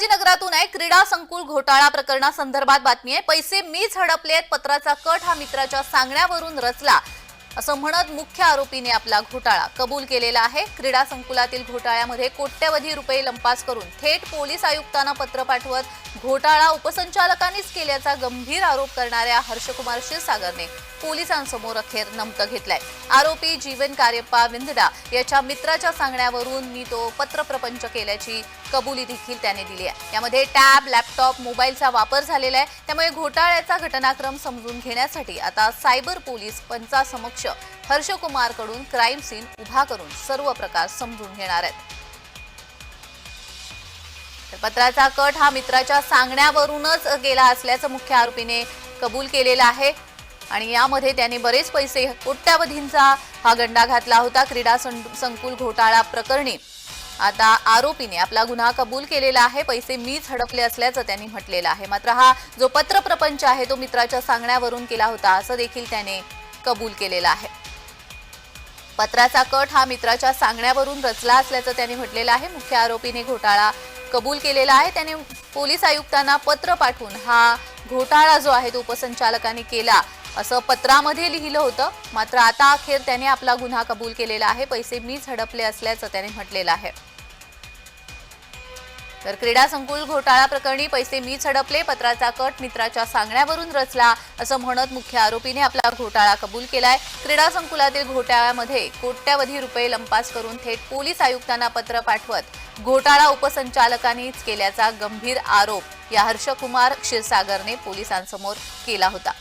संभाजीनगरातून आहे. क्रीडा संकुल घोटाळा प्रकरणासंदर्भात बातमी आहे. पैसे मीच हडपलेत पत्राचा कट हा मित्राच्या सांगण्यावरून रचला. असं म्हणत मुख्य आरोपीने आपला घोटाळा कबूल केलेला आहे. क्रीडा संकुलातील घोटाळ्यामध्ये कोट्यवधी रुपये लंपास करून थेट पोलीस आयुक्तांना पत्र पाठवत घोटाळा उपसंचालकांनीच केल्याचा गंभीर आरोप करणाऱ्या हर्षकुमार क्षीरसागरने पोलिसांसमोर अखेर नमकं घेतलंय. आरोपी जीवन कार्यप्पा विंदडा याच्या मित्राच्या सांगण्यावरून मी तो पत्रप्रपंच केल्याची कबुली देखील त्याने दिली आहे. यामध्ये टॅब लॅपटॉप मोबाईलचा वापर झालेला आहे. त्यामुळे घोटाळ्याचा घटनाक्रम समजून घेण्यासाठी आता सायबर पोलीस पंचासमक्ष हर्षकुमारकडून क्राईम सीन उभा करून सर्व प्रकार समजून घेणार आहेत. पत्राचा कट हा मित्राच्या सांगण्यावरूनच गेला असल्याचं मुख्य आरोपीने कबूल केलेलं आहे. आणि यामध्ये त्याने बरेच पैसे कोट्यावधींचा हा गंडा घातला होता क्रीडा सं- संकुल घोटाळा प्रकरणी. आता आरोपीने आपला गुन्हा कबूल केलेला आहे. पैसे मीच हडपले असल्याचं त्यांनी म्हटलेलं आहे. मात्र हा जो पत्रप्रपंच आहे तो मित्राच्या सांगण्यावरून केला होता असं देखील त्याने कबूल केलेलं आहे. पत्राचा कट हा मित्राच्या सांगण्यावरून रचला असल्याचं त्यांनी म्हटलेलं आहे. मुख्य आरोपीने घोटाळा कबूल केलेला आहे. त्याने पोलीस आयुक्तांना पत्र पाठवून हा घोटाळा जो आहे तो उपसंचालकांनी केला. असं पत्रामध्ये लिहिलं होतं. मात्र आता अखेर त्याने आपला गुन्हा कबूल केलेला आहे. पैसे मीच हडपले असल्याचं त्याने म्हटलेलं आहे. तर क्रीडा संकुल घोटाळा प्रकरणी पैसे मीच हडपले पत्राचा कट मित्राच्या सांगण्यावरून रचला असं म्हणत मुख्य आरोपीने आपला घोटाळा कबूल केलाय. क्रीडा संकुलातील घोटाळ्यामध्ये कोट्यावधी रुपये लंपास करून थेट पोलीस आयुक्तांना पत्र पाठवत घोटाळा उपसंचालकांनीच केल्याचा गंभीर आरोप या हर्षकुमार क्षीरसागरने पोलिसांसमोर केला होता.